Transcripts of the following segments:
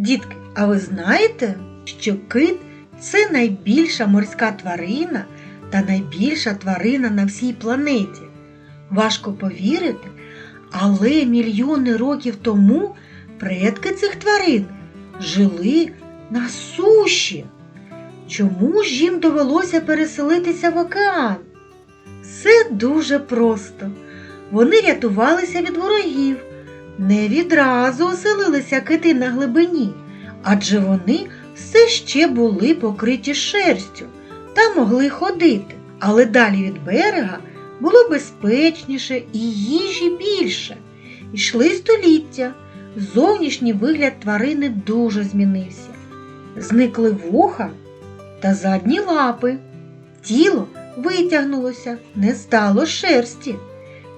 Дітки, а ви знаєте, що кит це найбільша морська тварина та найбільша тварина на всій планеті? Важко повірити, але мільйони років тому предки цих тварин жили на суші. Чому ж їм довелося переселитися в океан? Все дуже просто. Вони рятувалися від ворогів, не відразу оселилися кити на глибині, адже вони все ще були покриті шерстю та могли ходити. Але далі від берега було безпечніше і їжі більше. Йшли століття. Зовнішній вигляд тварини дуже змінився. Зникли вуха та задні лапи. Тіло витягнулося, не стало шерсті.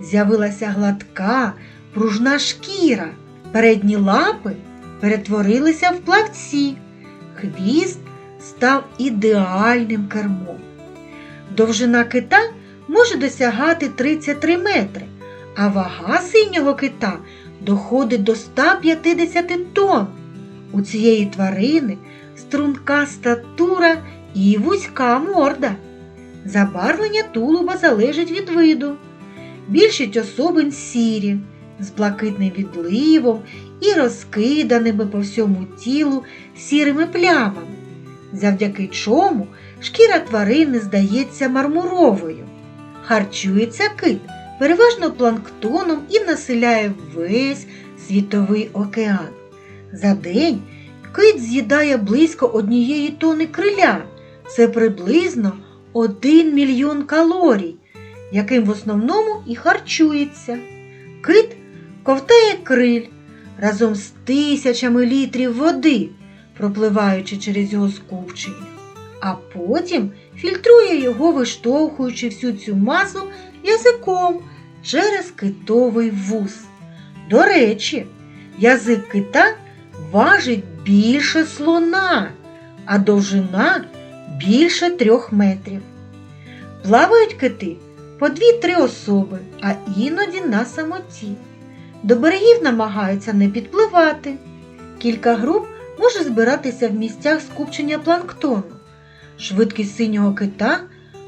З'явилася гладка, пружна шкіра. Передні лапи перетворилися в плавці. Хвіст став ідеальним кермом. Довжина кита може досягати 33 метри, а вага синього кита доходить до 150 тонн. У цієї тварини струнка статура і вузька морда. Забарвлення тулуба залежить від виду. Більшість особин сірі, з блакитним відливом і розкиданими по всьому тілу сірими плямами, завдяки чому шкіра тварини здається мармуровою. Харчується кит переважно планктоном і населяє весь світовий океан. За день кит з'їдає близько однієї тони криля. Це приблизно 1 мільйон калорій, яким в основному і харчується. Кит ковтає криль разом з тисячами літрів води, пропливаючи через його скупчення, а потім фільтрує його, виштовхуючи всю цю масу язиком через китовий вуз. До речі, язик кита важить більше слона, а довжина більше трьох метрів. Плавають кити по дві-три особи, а іноді на самоті. До берегів намагаються не підпливати. Кілька груп може збиратися в місцях скупчення планктону. Швидкість синього кита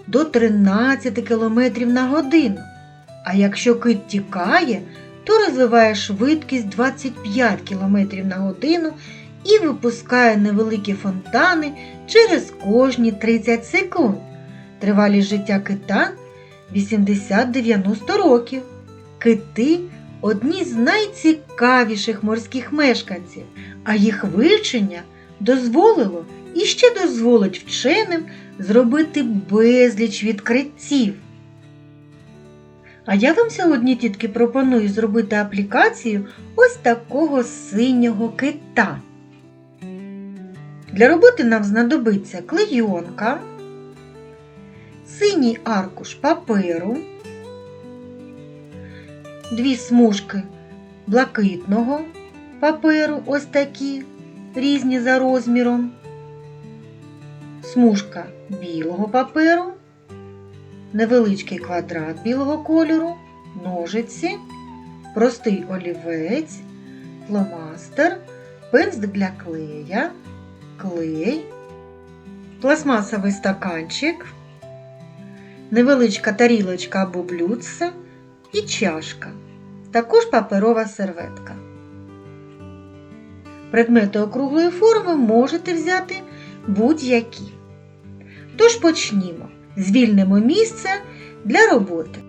до 13 км на годину. А якщо кит тікає, то розвиває швидкість 25 км на годину і випускає невеликі фонтани через кожні 30 секунд. Тривалість життя кита 80-90 років. Кити одні з найцікавіших морських мешканців, а їх вивчення дозволило і ще дозволить вченим зробити безліч відкриттів. А я вам сьогодні, тітки, пропоную зробити аплікацію ось такого синього кита. Для роботи нам знадобиться клейонка, синій аркуш паперу, дві смужки блакитного паперу, ось такі, різні за розміром, смужка білого паперу, невеличкий квадрат білого кольору, ножиці, простий олівець, фломастер, пензлик для клея, клей, пластмасовий стаканчик, невеличка тарілочка або блюдце і чашка, також паперова серветка. Предмети округлої форми можете взяти будь-які. Тож почнімо. Звільнимо місце для роботи.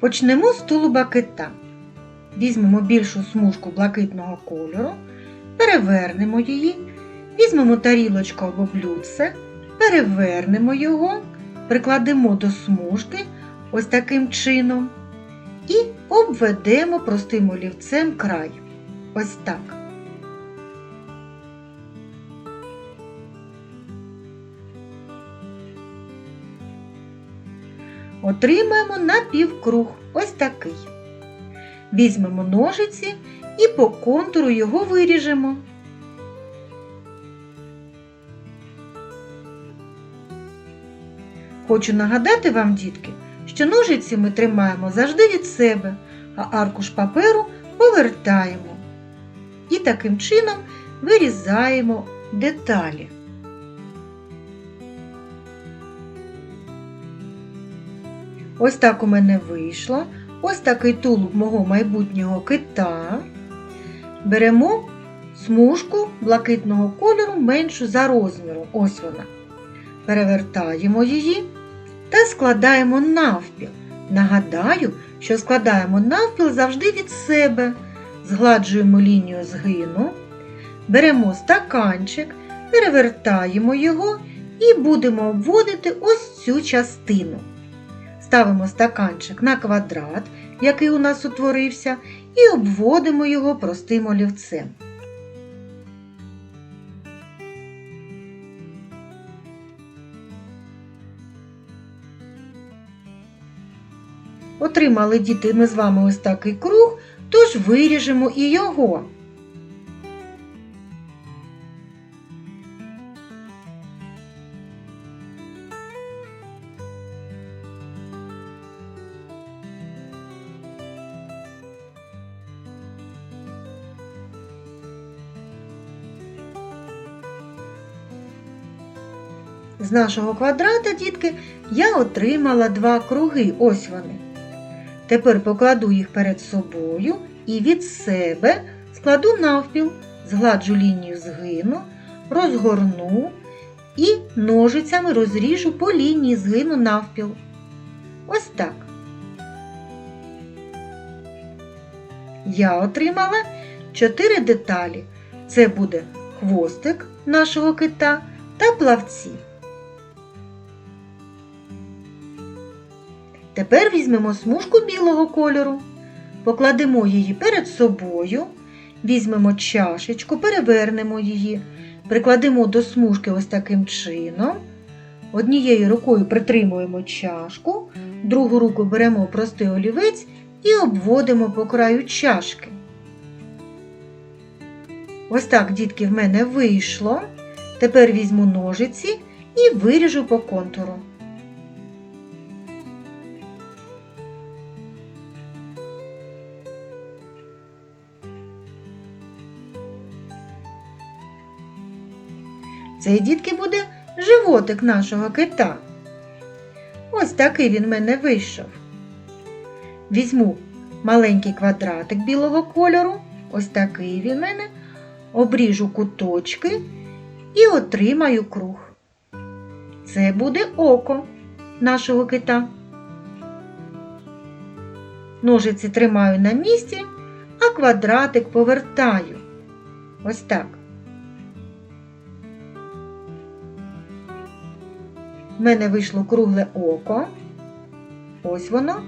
Почнемо з тулуба кита. Візьмемо більшу смужку блакитного кольору, перевернемо її, візьмемо тарілочку або блюдце, перевернемо його, прикладемо до смужки ось таким чином і обведемо простим олівцем край. Ось так. Отримаємо напівкруг ось такий. Візьмемо ножиці і по контуру його виріжемо. Хочу нагадати вам, дітки, що ножиці ми тримаємо завжди від себе, а аркуш паперу повертаємо. І таким чином вирізаємо деталі. Ось так у мене вийшло. Ось такий тулуб мого майбутнього кита. Беремо смужку блакитного кольору меншу за розміром. Ось вона. Перевертаємо її та складаємо навпіл. Нагадаю, що складаємо навпіл завжди від себе. Згладжуємо лінію згину, беремо стаканчик, перевертаємо його і будемо обводити ось цю частину. Ставимо стаканчик на квадрат, який у нас утворився, і обводимо його простим олівцем. Отримали діти ми з вами ось такий круг, тож виріжемо і його. З нашого квадрата, дітки, я отримала два круги. Ось вони. Тепер покладу їх перед собою і від себе складу навпіл, згладжу лінію згину, розгорну і ножицями розріжу по лінії згину навпіл. Ось так. Я отримала чотири деталі. Це буде хвостик нашого кита та плавці. Тепер візьмемо смужку білого кольору, покладемо її перед собою, візьмемо чашечку, перевернемо її, прикладемо до смужки ось таким чином. Однією рукою притримуємо чашку, другу руку беремо простий олівець і обводимо по краю чашки. Ось так, дітки, в мене вийшло. Тепер візьму ножиці і виріжу по контуру. Цей дітки буде животик нашого кита. Ось такий він в мене вийшов. Візьму маленький квадратик білого кольору, ось такий він в мене, обріжу куточки і отримаю круг. Це буде око нашого кита. Ножиці тримаю на місці, а квадратик повертаю. Ось так. В мене вийшло кругле око. Ось воно.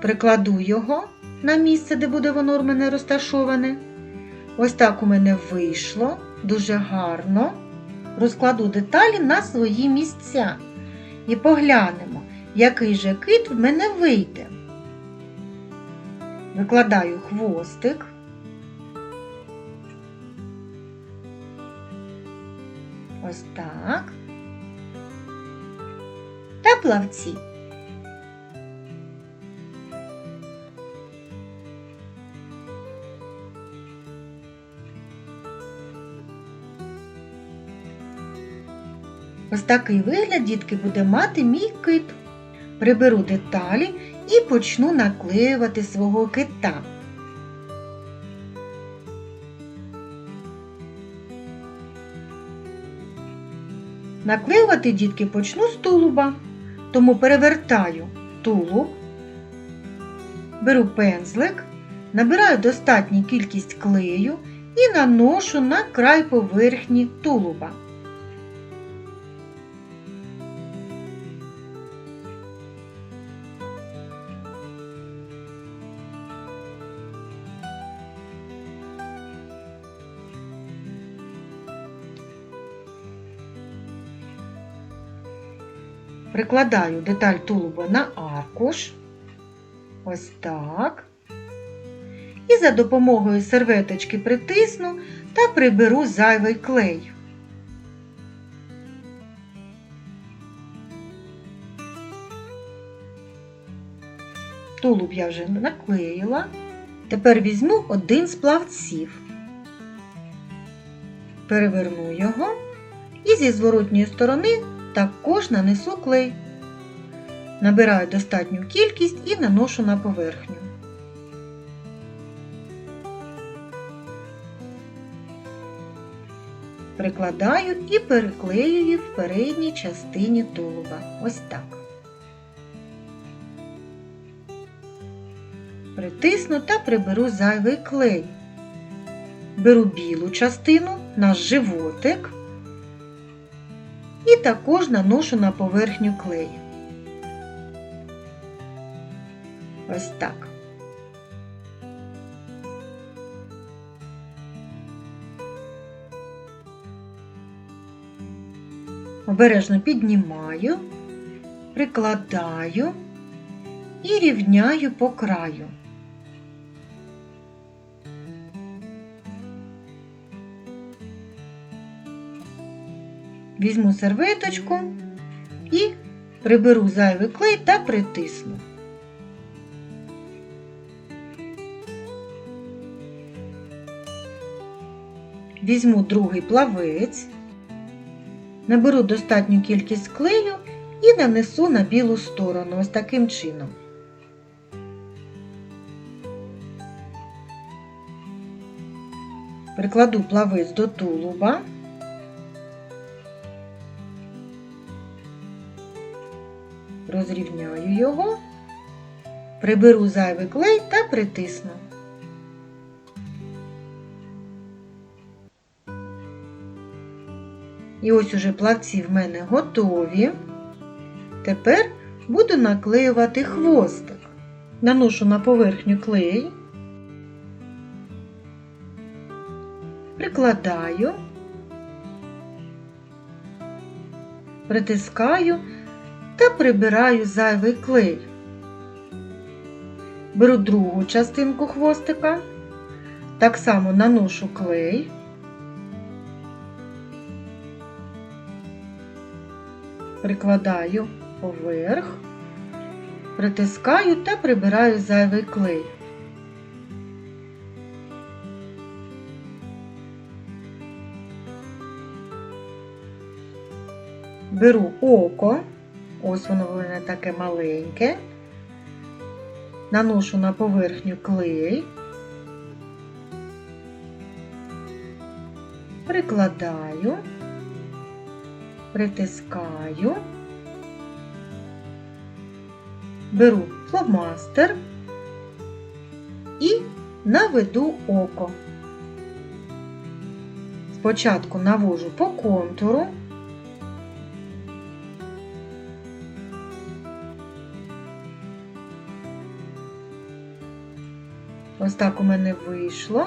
Прикладу його на місце, де буде воно у мене розташоване. Ось так у мене вийшло. Дуже гарно. Розкладу деталі на свої місця. І поглянемо, який же кит в мене вийде. Викладаю хвостик. Ось так. Плавці. Ось такий вигляд, дітки, буде мати мій кит. Приберу деталі і почну наклеювати свого кита. Наклеювати дітки почну з тулуба, тому перевертаю тулуб, беру пензлик, набираю достатню кількість клею і наношу на край поверхні тулуба. Прикладаю деталь тулуба на аркуш. Ось так. І за допомогою серветочки притисну та приберу зайвий клей. Тулуб я вже наклеїла. Тепер візьму один з плавців, переверну його і зі зворотньої сторони також нанесу клей. Набираю достатню кількість і наношу на поверхню. Прикладаю і переклеюю в передній частині тулуба. Ось так. Притисну та приберу зайвий клей. Беру білу частину, наш животик і також наношу на поверхню клею. Ось так. Обережно піднімаю, прикладаю і рівняю по краю. Візьму серветочку і приберу зайвий клей та притисну. Візьму другий плавець, наберу достатню кількість клею і нанесу на білу сторону ось таким чином. Прикладу плавець до тулуба. Розрівняю його, приберу зайвий клей та притисну. І ось уже плавці в мене готові. Тепер буду наклеювати хвостик. Наношу на поверхню клей, прикладаю, притискаю та прибираю зайвий клей. Беру другу частинку хвостика, так само наношу клей. Прикладаю поверх, притискаю та прибираю зайвий клей. Беру око, ось воно в мене таке маленьке, наношу на поверхню клей, прикладаю. Притискаю, беру фломастер і наведу око. Спочатку навожу по контуру, ось так у мене вийшло,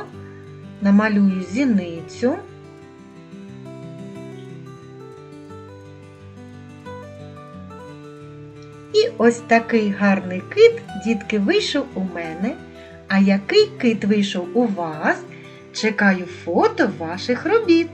намалюю зіницю. І ось такий гарний кит, дітки, вийшов у мене. А який кит вийшов у вас? Чекаю фото ваших робіт.